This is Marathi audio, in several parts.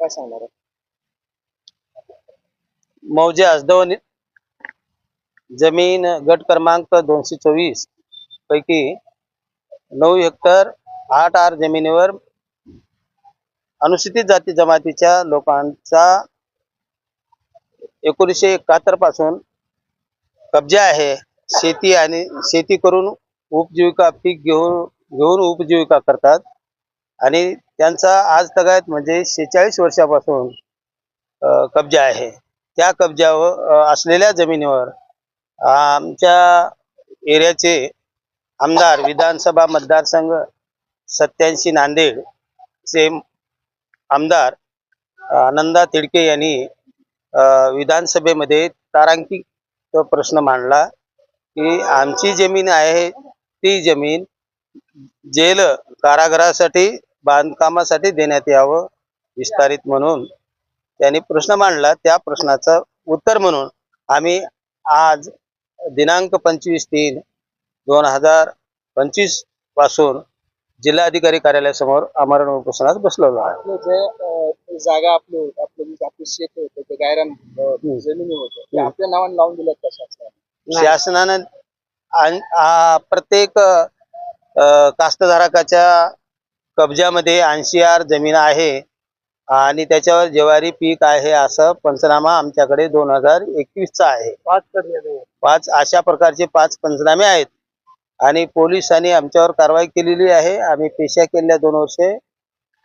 काय सांगणार मौजे आजदवनी जमीन गट क्रमांक दोनशे चोवीस पैकी नऊ हेक्टर आठ आर जमिनीवर अनुसूचित जाती जमातीच्या लोकांचा एकोणीसशे एकाहत्तरपासून कब्जा आहे. शेती आणि शेती करून उपजीविका पीक घेऊन घेऊन उपजीविका करतात. आणि त्यांचा आज तगायत म्हणजे शेहेचाळीस वर्षापासून कब्जा आहे. त्या कब्जावर असलेल्या जमिनीवर आमच्या एरियाचे आमदार विधानसभा मतदारसंघ सत्याऐंशी नांदेड चे आमदार आनंदा तिडके यांनी विधानसभेमध्ये तारांकित प्रश्न मांडला की आमची जमीन आहे ती जमीन जेल कारागृहासाठी बांधकामासाठी देण्यात यावं विस्तारित म्हणून. त्यांनी प्रश्न मांडला त्या प्रश्नाचं उत्तर म्हणून आम्ही आज दिनांक पंचवीस तीन दोन हजार पंचवीसपासून जिल्हाधिकारी कार्यालयासमोर आमरण उपोषणात बसलेलो आहे. जे जागा आपलं आपलं जे आपलं शेत होतं ते गायरान जमिनी होतं. आपल्या नावाने लावून दिलं कशा शासनानं? आ- प्रत्येक कास्तधारकाच्या कब्जामध्ये ऐंशी आर जमीन आहे. आणि त्याच्यावर ज्वारी पीक आहे असं पंचनामा आमच्याकडे दोन हजार एकवीसचा आहे. पाच पाच अशा प्रकारचे पाच पंचनामे आहेत. आणि पोलिसांनी आमच्यावर कारवाई केलेली आहे. आम्ही पेशा केलेल्या दोन वर्षे.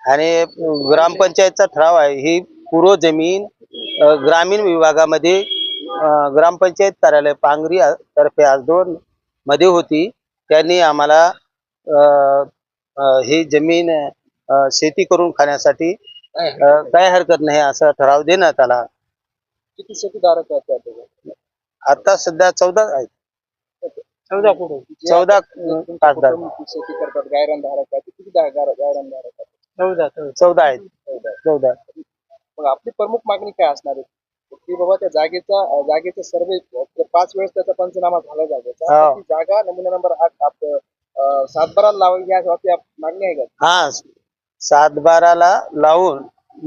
आणि ग्रामपंचायतचा ठराव आहे. ही पूर्व जमीन ग्रामीण विभागामध्ये ग्रामपंचायत कार्यालय पांगरी तर्फे आज दोन मध्ये होती. त्यांनी आम्हाला ही जमीन शेती करून खाण्यासाठी काय हरकत नाही? असा ठराव देण्यात आला. किती शेतीधारक? आता सध्या चौदा आहेत. चौदा कुठे चौदा खासदार. शेती करतात गायरान धारक आहेत. ते किती गा- गा- गायरान धारक आहेत? चौदा चौदा. आहेत. चौदा. चौदा. मग आपली प्रमुख मागणी काय असणार आहे? की बाबा त्या जागेचा जागेचा सर्वे पाच वेळेस त्याचा पंचनामा झाला जागेचा. हो. जागा नमुना नंबर आठ सातबारा लावावी या मागणी आहे का? हा सात बाराला लावून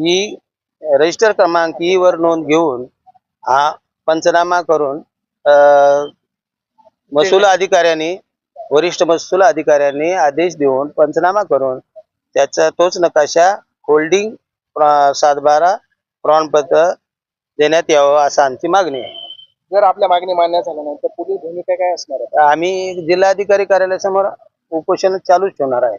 ई रजिस्टर क्रमांक ई वर नोंद घेऊन हा पंचनामा करून अ, महसूल अधिकाऱ्यांनी वरिष्ठ महसूल अधिकाऱ्यांनी आदेश देऊन पंचनामा करून त्याचा तोच नकाशा होल्डिंग सातबारा प्रमाणपत्र देण्यात यावं असं आमची मागणी आहे. जर आपल्या मागणी मान्य झाल्या नाही तर पुढील भूमिका काय असणार आहे? आम्ही जिल्हाधिकारी कार्यालयासमोर उपोषण चालूच ठेवणार आहे.